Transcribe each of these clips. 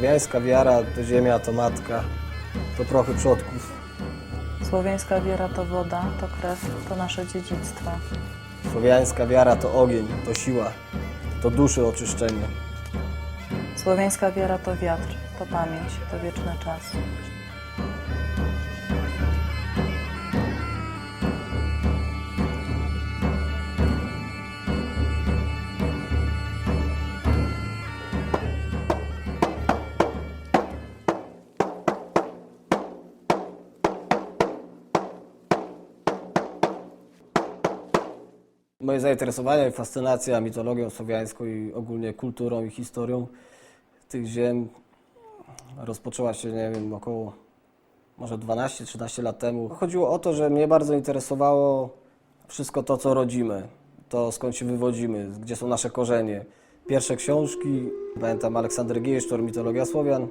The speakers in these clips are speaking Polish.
Słowiańska wiara to ziemia, to matka, to prochy przodków. Słowiańska wiera to woda, to krew, to nasze dziedzictwo. Słowiańska wiara to ogień, to siła, to duszy oczyszczenie. Słowiańska wiara to wiatr, to pamięć, to wieczny czas. Moje zainteresowanie i fascynacja mitologią słowiańską i ogólnie kulturą i historią tych ziem rozpoczęła się, nie wiem, około może 12-13 lat temu. Chodziło o to, że mnie bardzo interesowało wszystko to, co rodzimy, to skąd się wywodzimy, gdzie są nasze korzenie. Pierwsze książki, pamiętam Aleksander Giejsztor, Mitologia Słowian,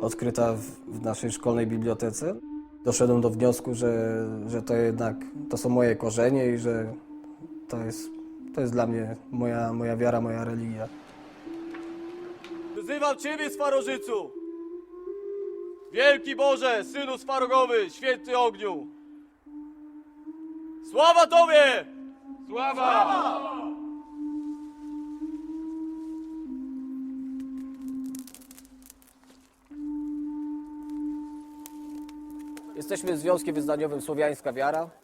odkryta w, w naszej szkolnej bibliotece. Doszedłem do wniosku, że, że to jednak to są moje korzenie i że to jest, to jest dla mnie moja, moja wiara, moja religia. Wzywam Ciebie, Swarożycu! Wielki Boże, Synu Swarogowy, Święty Ogniu! Sława Tobie! Sława! Jesteśmy Związkiem Wyznaniowym Słowiańska Wiara.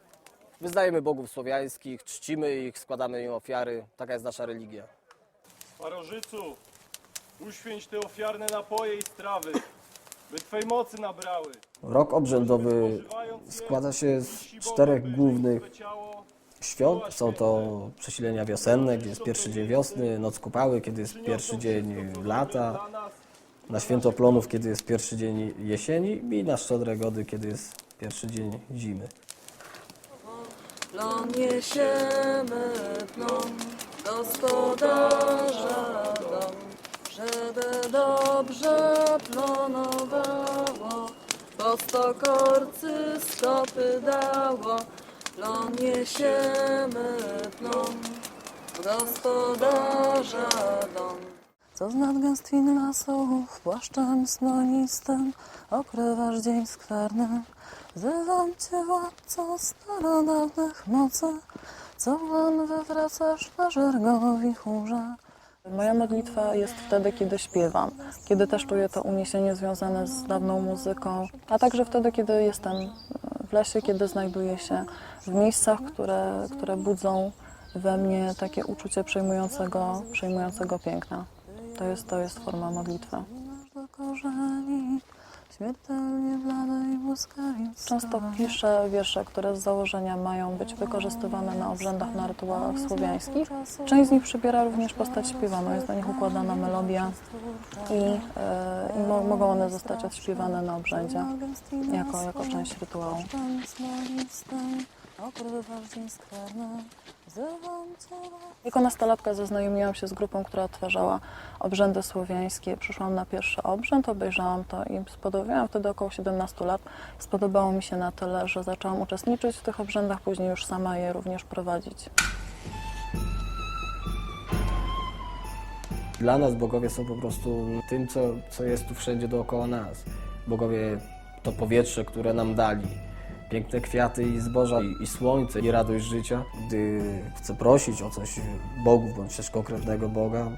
Wyznajemy bogów słowiańskich, czcimy ich, składamy im ofiary. Taka jest nasza religia. Starożycu, uświęć te ofiarne napoje i strawy, by Twej mocy nabrały. Rok obrzędowy składa się z czterech głównych świąt. Są to przesilenia wiosenne, gdzie jest pierwszy dzień wiosny, noc kupały, kiedy jest pierwszy dzień lata, na święto plonów, kiedy jest pierwszy dzień jesieni i na szczodre gody, kiedy jest pierwszy dzień zimy. Plon niesiemy plon gospodarza dom, żeby dobrze plonowało, po stokorcy stopy dało. Plon niesiemy plon gospodarza dom. Co z nadgęstwin lasów, płaszczem snoistym, okrywasz dzień skwerny. Wzywam Cię, władco starodawnych mocy, co wam wywracasz na żergowi chórze. Moja modlitwa jest wtedy, kiedy śpiewam, kiedy też czuję to uniesienie związane z dawną muzyką, a także wtedy, kiedy jestem w lesie, kiedy znajduję się w miejscach, które, które budzą we mnie takie uczucie przejmującego, przejmującego piękna. To jest, to jest forma modlitwy. Często piszę wiersze, które z założenia mają być wykorzystywane na obrzędach, na rytuałach słowiańskich. Część z nich przybiera również postać śpiewaną, jest do nich układana melodia i, e, i mo, mogą one zostać odśpiewane na obrzędzie jako, jako część rytuału. Jako nastolatka zaznajomiłam się z grupą, która odtwarzała obrzędy słowiańskie. Przyszłam na pierwszy obrzęd, obejrzałam to i spodobałam wtedy około 17 lat. Spodobało mi się na tyle, że zaczęłam uczestniczyć w tych obrzędach, później już sama je również prowadzić. Dla nas bogowie są po prostu tym, co, co jest tu wszędzie dookoła nas. Bogowie to powietrze, które nam dali. Piękne kwiaty i zboża, i, i słońce, i radość życia. Gdy chcę prosić o coś bogów, bądź też konkretnego Boga,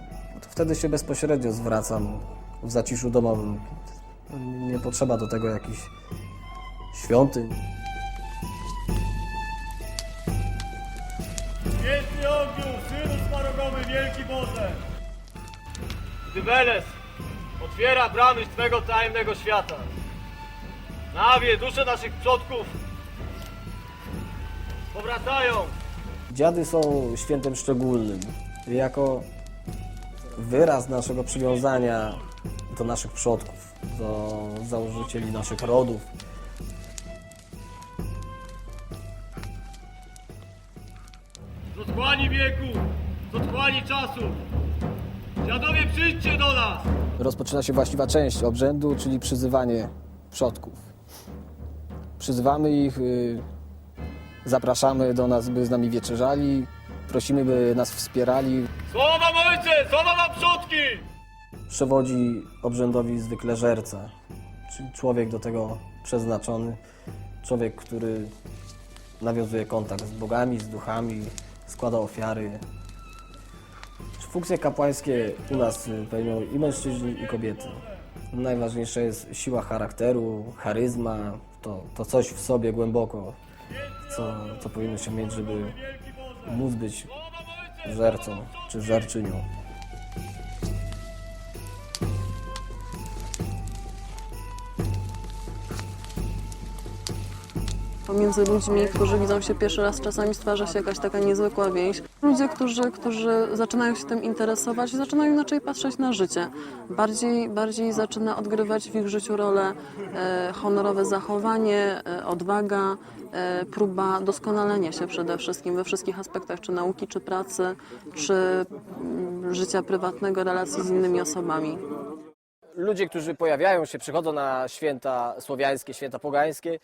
to wtedy się bezpośrednio zwracam w zaciszu domowym. Nie potrzeba do tego jakichś świątyń. Święty Ogniu, Synu Swarogowy, Wielki Boże! Gdy Weles otwiera bramy Twego tajemnego świata, nawie dusze naszych przodków powracają Dziady są świętem szczególnym. Jako wyraz naszego przywiązania do naszych przodków, do założycieli naszych rodów. z otchłani wieku, z otchłani czasu. Dziadowie, przyjdźcie do nas! Rozpoczyna się właściwa część obrzędu, czyli przyzywanie przodków. Przyzywamy ich, y, zapraszamy do nas, by z nami wieczerzali, prosimy, by nas wspierali. Słowa ojcze, słowa wam przodki! przewodzi obrzędowi zwykle żerca, czyli człowiek do tego przeznaczony, człowiek, który nawiązuje kontakt z bogami, z duchami, składa ofiary. Funkcje kapłańskie u nas y, pełnią i mężczyźni, i kobiety. Najważniejsza jest siła charakteru, charyzma, to, to coś w sobie głęboko, co, co powinno się mieć, żeby móc być żercą czy żerczynią. Pomiędzy ludźmi, którzy widzą się pierwszy raz, czasami stwarza się jakaś taka niezwykła więź. Ludzie, którzy, którzy zaczynają się tym interesować, zaczynają inaczej patrzeć na życie. Bardziej, bardziej zaczyna odgrywać w ich życiu rolę e, honorowe zachowanie, e, odwaga, e, próba doskonalenia się przede wszystkim we wszystkich aspektach, czy nauki, czy pracy, czy mm, życia prywatnego, relacji z innymi osobami. Ludzie, którzy pojawiają się, przychodzą na święta słowiańskie, święta pogańskie,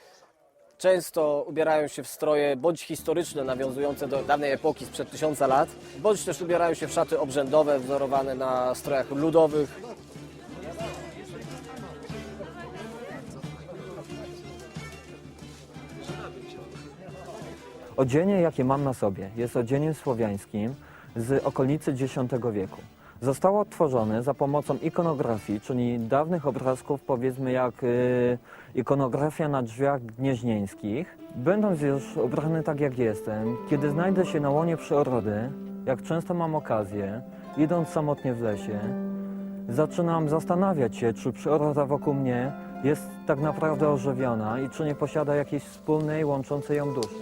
często ubierają się w stroje bądź historyczne, nawiązujące do dawnej epoki sprzed tysiąca lat, bądź też ubierają się w szaty obrzędowe, wzorowane na strojach ludowych. Odzienie, jakie mam na sobie, jest odzieniem słowiańskim z okolicy X wieku. Zostało odtworzone za pomocą ikonografii, czyli dawnych obrazków, powiedzmy jak y, ikonografia na drzwiach gnieźnieńskich. Będąc już ubrany tak jak jestem, kiedy znajdę się na łonie przyrody, jak często mam okazję, idąc samotnie w lesie, zaczynam zastanawiać się, czy przyroda wokół mnie jest tak naprawdę ożywiona i czy nie posiada jakiejś wspólnej, łączącej ją duszy.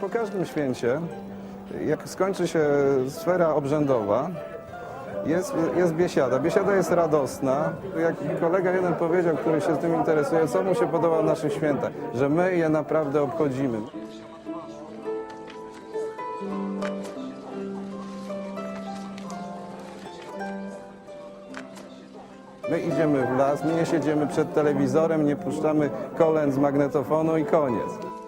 Po każdym święcie, jak skończy się sfera obrzędowa, jest, jest biesiada. Biesiada jest radosna. Jak kolega jeden powiedział, który się tym interesuje, co mu się podoba w naszych świętach, że my je naprawdę obchodzimy. My idziemy w las, my nie siedzimy przed telewizorem, nie puszczamy kolęd z magnetofonu i koniec.